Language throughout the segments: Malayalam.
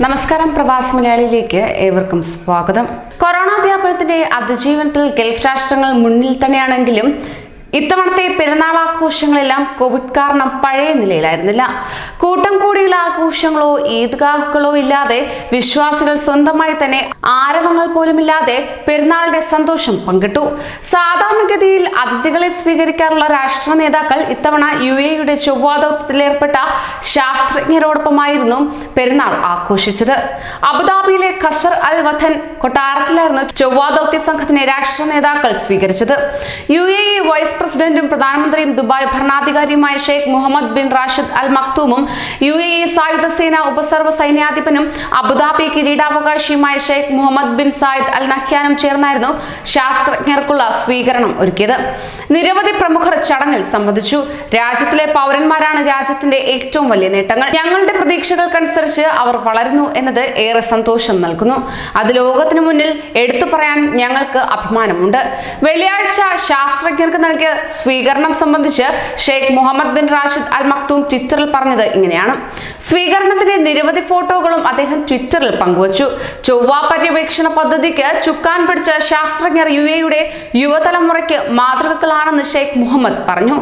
നമസ്കാരം പ്രവാസി മലയാളിയിലേക്ക് ഏവർക്കും സ്വാഗതം. കൊറോണ വ്യാപനത്തിന്റെ അതിജീവനത്തിൽ ഗൾഫ് രാഷ്ട്രങ്ങൾ മുന്നിൽ തന്നെയാണെങ്കിലും ഇത്തവണത്തെ പെരുന്നാൾ ആഘോഷങ്ങളെല്ലാം കോവിഡ് കാരണം പഴയ നിലയിലായിരുന്നില്ല. കൂട്ടം കൂടിയുള്ള ആഘോഷങ്ങളോ ഈദ്ഗാഹുകളോ ഇല്ലാതെ വിശ്വാസികൾ സ്വന്തമായി തന്നെ ആരവങ്ങൾ പോലുമില്ലാതെ പെരുന്നാളിന്റെ സന്തോഷം പങ്കിട്ടു. സാധാരണഗതിയിൽ അതിഥികളെ സ്വീകരിക്കാറുള്ള രാഷ്ട്ര നേതാക്കൾ ഇത്തവണ യു എയുടെ ചൊവ്വാ ദൗത്യത്തിലേർപ്പെട്ട ശാസ്ത്രജ്ഞരോടൊപ്പമായിരുന്നു പെരുന്നാൾ ആഘോഷിച്ചത്. അബുദാബിയിലെ ഖസർ അൽ വഥൻ കൊട്ടാരത്തിലായിരുന്നു ചൊവ്വാദൌത്യ സംഘത്തിനെ രാഷ്ട്ര നേതാക്കൾ സ്വീകരിച്ചത്. യു എ പ്രസിഡന്റും പ്രധാനമന്ത്രിയും Dubai ഭരണാധികാരിയുമായ Sheikh Mohammed bin Rashid Al മക്തൂമും U A E സായുധ സേന ഉപസർവ സൈന്യാധിപനും Abu Dhabi കിരീടാവകാശിയുമായ Sheikh Mohammed bin Zayed Al നഹ്യാനും ചേർന്നായിരുന്നു ശാസ്ത്രജ്ഞർക്കുള്ള സ്വീകരണം ഒരുക്കിയത്. നിരവധി പ്രമുഖർ ചടങ്ങിൽ സംബന്ധിച്ചു. രാജ്യത്തിലെ പൗരന്മാരാണ് രാജ്യത്തിന്റെ ഏറ്റവും വലിയ നേട്ടങ്ങൾ. ഞങ്ങളുടെ പ്രതീക്ഷകൾക്കനുസരിച്ച് അവർ വളരുന്നു എന്നത് ഏറെ സന്തോഷം നൽകുന്നു. അത് ലോകത്തിനു മുന്നിൽ എടുത്തു പറയാൻ ഞങ്ങൾക്ക് അഭിമാനമുണ്ട്. വെള്ളിയാഴ്ച ശാസ്ത്രജ്ഞർക്ക് നൽകിയ സ്വീകരണം സംബന്ധിച്ച് Sheikh Mohammed bin Rashid Al Maktoum ട്വിറ്ററിൽ പറഞ്ഞത് ഇങ്ങനെയാണ്. സ്വീകരണത്തിന്റെ നിരവധി ഫോട്ടോകളും അദ്ദേഹം ട്വിറ്ററിൽ പങ്കുവച്ചു. ചൊവ്വ പര്യവേക്ഷണ പദ്ധതിക്ക് ചുക്കാൻ പിടിച്ച ശാസ്ത്രജ്ഞർ യു എയുടെ യുവതലമുറയ്ക്ക് മാതൃകകളാണെന്ന് ഷെയ്ഖ് മുഹമ്മദ് പറഞ്ഞു.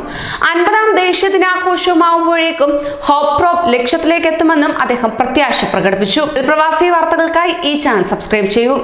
അൻപതാം ദേശീയ ദിനാഘോഷമാവുമ്പോഴേക്കും ഹോപ്പ് ലക്ഷ്യത്തിലേക്ക് എത്തുമെന്നും അദ്ദേഹം പ്രത്യാശ പ്രകടിപ്പിച്ചു. പ്രവാസി വാർത്തകൾക്കായി ഈ ചാനൽ സബ്സ്ക്രൈബ് ചെയ്യൂ.